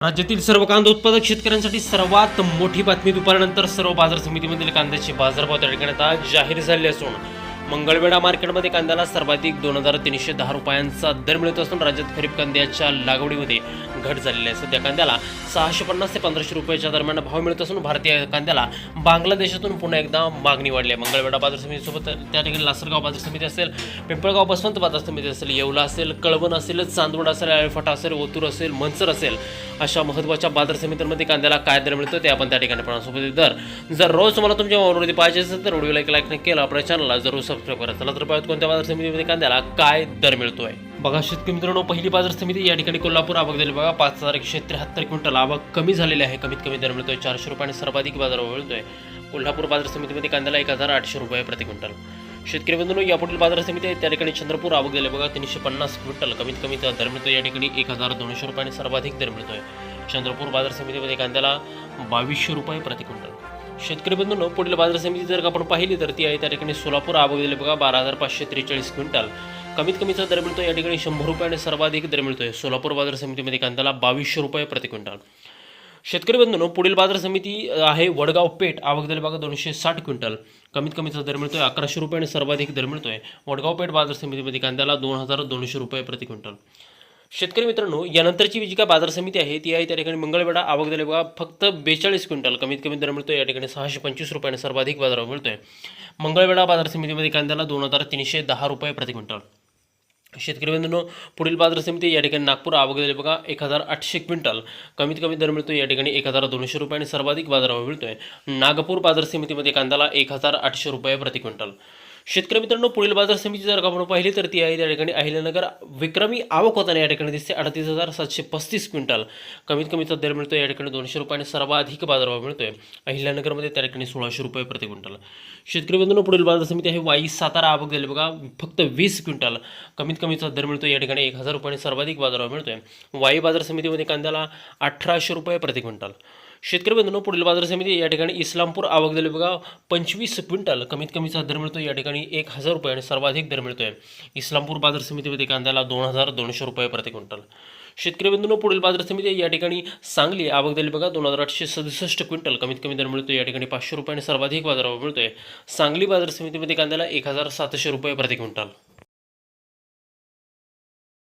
राज्यातील सर्व कांदा उत्पादक शेतकऱ्यांसाठी सर्वात मोठी बातमी दुपारनंतर सर्व बाजार समितीमधील कांद्याचे बाजारभाव त्या ठिकाणी आता जाहीर झाले असून मंगळवेढा मार्केटमध्ये कांद्याला सर्वाधिक दोन हजार तीनशे दहा रुपयांचा दर मिळत असून राज्यात खरीप कांद्याच्या लागवडीमध्ये घट झालेली आहे. सध्या कांद्याला सहाशे पन्नास ते पंधराशे रुपयाच्या दरम्यान भाव मिळत असून भारतीय कांद्याला बांगलादेशातून पुन्हा एकदा मागणी वाढली आहे. मंगळवेढा बाजार समितीसोबत त्या ठिकाणी लासरगाव बाजार समिती असेल पिंपळगाव बसवंत बाजार समिती असेल येवला असेल कळवण असेल चांदवड असेल अळफाटा असेल ओतूर असेल मनसर असेल अशा महत्त्वाच्या बाजार समित्यांमध्ये कांद्याला काय दर मिळतो ते आपण त्या ठिकाणी पण सोबत दर जर रोज तुम्हाला तुमच्या मोबाईलवरती पाहिजे असेल तर व्हिडिओला एक लाईक केला आपल्या चॅनलला जरूर सबस्क्राईब करा चला तर पाहत कोणत्या बाजार समितीमध्ये कांद्याला काय दर मिळतोय. बघा शेतकरी मित्रांनो पहिली बाजार समिती या ठिकाणी कोल्हापूर आवक दिली बघा पाच हजार एकशे त्र्याहत्तर क्विंटल आवक कमी झालेली आहे. कमीत कमी दर मिळतोय चारशे रुपयाने सर्वाधिक बाजार मिळतोय. कोल्हापूर बाजार समितीमध्ये कांद्याला एक हजार आठशे रुपये प्रति क्विंटल. शेतकरी बंधूंनो यापुढील बाजार समिती आहे त्या ठिकाणी चंद्रपूर आवक दिले बघा तीनशे पन्नास क्विंटल. कमीत कमी दर मिळतो या ठिकाणी एक हजार दोनशे रुपयाने सर्वाधिक दर मिळतोय. चंद्रपूर बाजार समितीमध्ये कांद्याला बावीसशे रुपये प्रति क्विंटल. शेतकरी बंधूंनो पुढील बाजार समिती जर आपण पाहिली तर ती आहे त्या ठिकाणी सोलापूर आवक बघा बारा हजार पाचशे त्रेचाळीस क्विंटल. कमीत कमीचा दर मिळतो या ठिकाणी शंभर रुपये आणि सर्वाधिक दर मिळतोय. सोलापूर बाजार समितीमध्ये कांद्याला बावीसशे रुपये प्रति क्विंटल. शेतकरी बंधूंनो पुढील बाजार समिती आहे वडगाव पेठ आवक दर बघा दोनशे साठ क्विंटल. कमीत कमीचा दर मिळतोय अकराशे रुपये आणि सर्वाधिक दर मिळतोय. वडगाव पेठ बाजार समितीमध्ये कांद्याला दोन हजार दोनशे रुपये प्रति क्विंटल. शेतकरी मित्रांनो यानंतरची जी काय बाजार समिती आहे ती आहे त्या ठिकाणी मंगळवेढा आवक दिले बघा फक्त बेचाळीस क्विंटल कमीत कमी दर मिळतो या ठिकाणी सहाशे पंचवीस रुपयाने सर्वाधिक बाजारावर मिळतोय. मंगळवेढा बाजार समितीमध्ये कांद्याला दोन हजार तीनशे दहा रुपये प्रति क्विंटल. शेतकरी बंधूंनो पुढील बाजार समिती या ठिकाणी नागपूर आवक दिले बघा एक हजार आठशे क्विंटल कमीत कमी दर मिळतो या ठिकाणी एक हजार दोनशे रुपये आणि सर्वाधिक बाजारावर मिळतोय. नागपूर बाजार समितीमध्ये कांद्याला एक हजार आठशे रुपये प्रति क्विंटल. शेतकरी मित्रांनो पुढील बाजार समिती जर आपण पाहिली तर ती आहे त्या ठिकाणी अहिल्यानगर. विक्रमी आवक होताना या ठिकाणी दिसते अडतीस हजार सातशे पस्तीस क्विंटल. कमीत कमीचा दर मिळतो या ठिकाणी दोनशे रुपयाने सर्वाधिक बाजारभाव मिळतोय. अहिल्यानगरमध्ये त्या ठिकाणी सोळाशे रुपये प्रति क्विंटल. शेतकरी मित्रांनो पुढील बाजार समिती आहे वाई सातारा. आवक झाली बघा फक्त वीस क्विंटल. कमीत कमीचा दर मिळतो या ठिकाणी एक हजार रुपयाने सर्वाधिक बाजारभाव मिळतोय. वाई बाजार समितीमध्ये कांद्याला अठराशे रुपये प्रति क्विंटल. शेतकरी बंधूंनो पुढील बाजार समिती या ठिकाणी इस्लामपूर आवक दिली बघा पंचवीस क्विंटल कमीत कमीचा दर मिळतो या ठिकाणी एक हजार रुपये आणि सर्वाधिक दर मिळतोय. इस्लामपूर बाजार समितीमध्ये कांद्याला दोन हजार दोनशे रुपये प्रति क्विंटल. शेतकरी बंधूंनो पुढील बाजार समिती या ठिकाणी सांगली आवक दिली बघा दोन हजार आठशे सदुसष्ट क्विंटल कमीत कमी दर मिळतो या ठिकाणी पाचशे रुपये आणि सर्वाधिक बाजारावर मिळतोय. सांगली बाजार समितीमध्ये कांद्याला एक हजार सातशे रुपये प्रति क्विंटल.